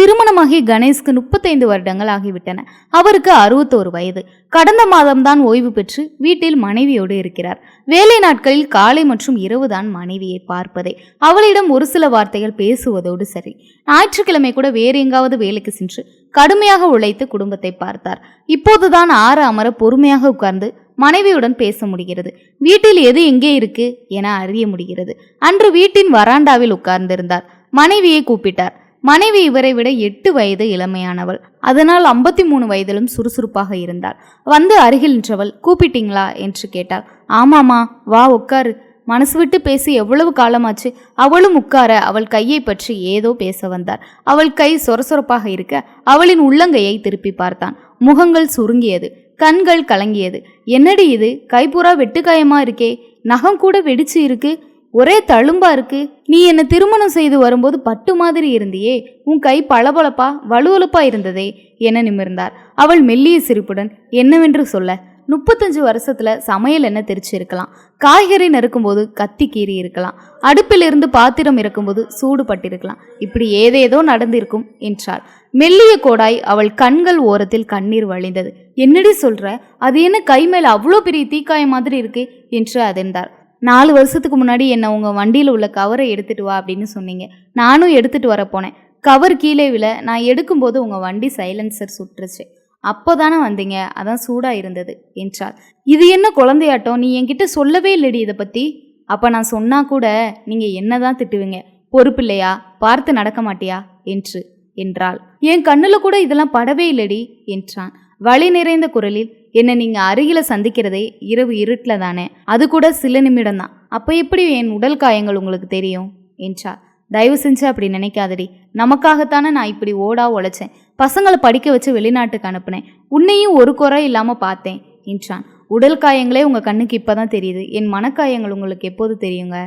திருமணமாகி கணேஷ்க்கு முப்பத்தைந்து வருடங்கள் ஆகிவிட்டன. அவருக்கு அறுபத்தோரு வயது. கடந்த மாதம்தான் ஓய்வு பெற்று வீட்டில் மனைவியோடு இருக்கிறார். வேலை நாட்களில் காலை மற்றும் இரவு தான் மனைவியை பார்ப்பதே. அவளிடம் ஒரு சில வார்த்தைகள் பேசுவதோடு சரி. ஞாயிற்றுக்கிழமை கூட வேறு எங்காவது வேலைக்கு சென்று கடுமையாக உழைத்து குடும்பத்தை பார்த்தார். இப்போதுதான் ஆற அமர பொறுமையாக உட்கார்ந்து மனைவியுடன் பேச முடிகிறது. வீட்டில் எது எங்கே இருக்கு என அறிய முடிகிறது. அன்று வீட்டின் வராண்டாவில் உட்கார்ந்திருந்தார். மனைவியை கூப்பிட்டார். மனைவி இவரை விட எட்டு வயது இளமையானவள். அதனால் ஐம்பத்தி மூணு வயதிலும் சுறுசுறுப்பாக இருந்தாள். வந்து அருகில் நின்றவள் கூப்பிட்டீங்களா? என்று கேட்டாள். ஆமாமா வா உட்காரு. மனசு விட்டு பேசி எவ்வளவு காலமாச்சு? அவளும் உட்கார அவள் கையை பற்றி ஏதோ பேச வந்தார் அவள் கை சொரசொரப்பாக இருக்க அவளின் உள்ளங்கையை திருப்பி பார்த்தான். முகங்கள் சுருங்கியது. கண்கள் கலங்கியது. என்னடி இது? கைப்புறா வெட்டுக்காயமா இருக்கே. நகம் கூட வெடிச்சு இருக்கு. ஒரே தழும்பா இருக்கு. நீ என்னை திருமணம் செய்து வரும்போது பட்டு மாதிரி இருந்தியே. உன் கை பளபளப்பா வலுவலுப்பா இருந்ததே என நிமிர்ந்தார். அவள் மெல்லிய சிரிப்புடன் என்னவென்று சொல்ல? முப்பத்தஞ்சு வருஷத்துல சமையல் என்ன தெரிச்சு இருக்கலாம் காய்கறி நறுக்கும்போது கத்தி கீறி இருக்கலாம். அடுப்பிலிருந்து பாத்திரம் இறக்கும்போது சூடு பட்டிருக்கலாம். இப்படி ஏதேதோ நடந்திருக்கும் என்றாள். மெல்லிய கோடாய் அவள் கண்கள் ஓரத்தில் கண்ணீர் வழிந்தது. என்னடி சொல்ற? அது என்ன கை மேல அவ்வளோ பெரிய தீக்காயம் மாதிரி இருக்கு? என்று அதிர்ந்தார் நாலு வருஷத்துக்கு முன்னாடி என்னை உங்கள் வண்டியில் உள்ள கவரை எடுத்துகிட்டு வா அப்படின்னு சொன்னீங்க. நானும் எடுத்துகிட்டு வர போனேன். கவர் கீழே விழ நான் எடுக்கும்போது உங்கள் வண்டி சைலன்சர் சுட்டுருச்சு. அப்போ தானே வந்தீங்க. அதான் சூடாக இருந்தது என்றாள். இது என்ன குழந்தையாட்டம்? நீ என்கிட்ட சொல்லவே இல்லடி இதை பற்றி அப்போ நான் சொன்னால் கூட நீங்கள் என்ன தான் திட்டுவீங்க பொறுப்பில்லையா பார்த்து நடக்க மாட்டியா? என்று என்றாள். என் கண்ணில் கூட இதெல்லாம் படவே இல்லடி என்றான். வழி நிறைந்த குரலில் என்னை நீங்கள் அருகில் சந்திக்கிறதே இரவு இருட்டில் தானே? அது கூட சில நிமிடம் தான் அப்போ எப்படி என் உடல் காயங்கள் உங்களுக்கு தெரியும்? என்றார். தயவு செஞ்சு அப்படி நினைக்காதடி. நமக்காகத்தானே நான் இப்படி ஓடா உழைச்சேன். பசங்களை படிக்க வச்சு வெளிநாட்டுக்கு அனுப்புனேன். உன்னையும் ஒரு குறை இல்லாமல் பார்த்தேன் என்றான். உடல் காயங்களே உங்கள் கண்ணுக்கு இப்போ தான் தெரியுது. என் மனக்காயங்கள் உங்களுக்கு எப்போது தெரியுங்க?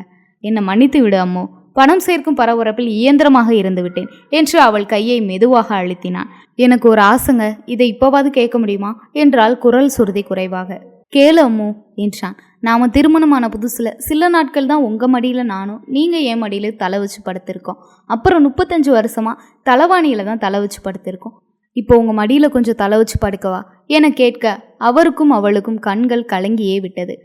என்னை மன்னித்து விடு அம்மோ. பணம் சேர்க்கும் பரபரப்பில் இயந்திரமாக இருந்துவிட்டேன் என்று அவள் கையை மெதுவாக அழுத்தினான். எனக்கு ஒரு ஆசைங்க இதை இப்போவாது கேட்க முடியுமா? என்றால் குரல் சுருதி குறைவாக. கேளு அம்மு என்றான். நாம் திருமணமான புதுசில் சில நாட்கள் தான் உங்கள் மடியில் நானும் நீங்கள் என் மடியில் தலை வச்சு படுத்திருக்கோம். அப்புறம் முப்பத்தஞ்சு வருஷமாக தலைவாணியில் தான் தலை வச்சு படுத்திருக்கோம். இப்போ உங்கள் மடியில் கொஞ்சம் தலை வச்சு படுக்கவா? என கேட்க அவருக்கும் அவளுக்கும் கண்கள் கலங்கியே விட்டது.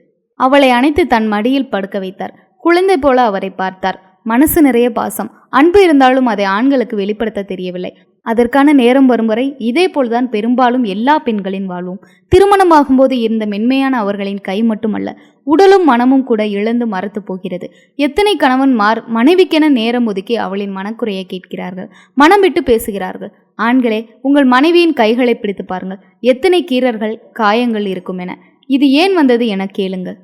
அவளை அணைத்து தன் மடியில் படுக்க வைத்தார். குழந்தை போல அவரை பார்த்தார். மனசு நிறைய பாசம். அன்பு இருந்தாலும் அதை ஆண்களுக்கு வெளிப்படுத்த தெரியவில்லை. அதற்கான நேரம் வரும் வரை இதே போல்தான் பெரும்பாலும் எல்லா பெண்களின் வாழ்வும். திருமணமாகும்போது இருந்த மென்மையான அவர்களின் கை மட்டுமல்ல உடலும் மனமும் கூட இழந்து மறத்து போகிறது. எத்தனை கணவன்மார் மனைவிக்கென நேரம் ஒதுக்கி அவளின் மனக்குறையை கேட்கிறார்கள்? மனம் விட்டு பேசுகிறார்கள். ஆண்களே உங்கள் மனைவியின் கைகளை பிடித்து பாருங்கள். எத்தனை கீரர்கள் காயங்கள் இருக்கும் என இது ஏன் வந்தது என கேளுங்கள்.